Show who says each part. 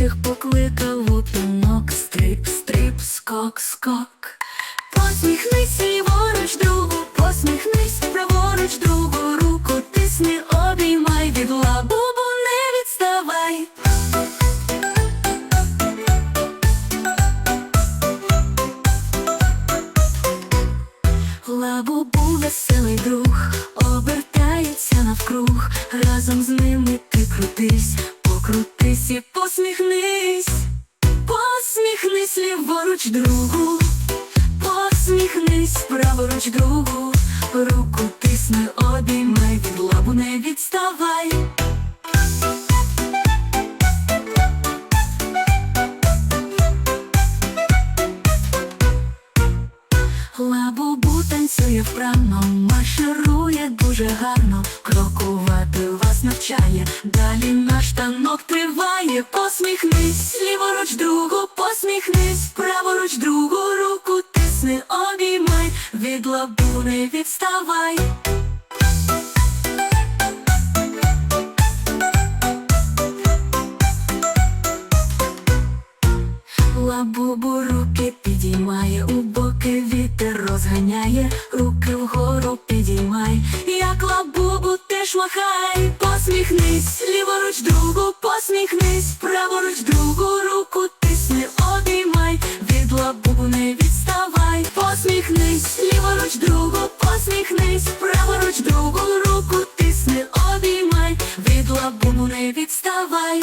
Speaker 1: всіх покликав у пінок Стрип, стрип, скок, скок. Посміхнись і ліворуч, другу, посміхнись, праворуч, другу руку, тисни, обіймай від лабубу, не відставай. Лабубу веселий друг, обертається навкруг, разом з ними ти крутись посміхнись, посміхнись ліворуч другу, посміхнись праворуч другу, руку тисни, обіймай від лабу, не відставай. Лабубу танцює вправно, марширує дуже гарно, крокувати вас далі наш танок триває, посміхнись, ліворуч другу, посміхнись, праворуч другу руку тисни, обіймай, від лабу не відставай. Лабубу руки підіймає, у боки вітер розганяє, руки вгору підіймай, як лабубу теж махай, посміхнись, ліворуч другу, посміхнись, праворуч другу руку тисни, обіймай, від лабугу не відставай, посміхнись, ліворуч другу, посміхнись, праворуч другу руку тисни, обіймай, від лабугу не відставай.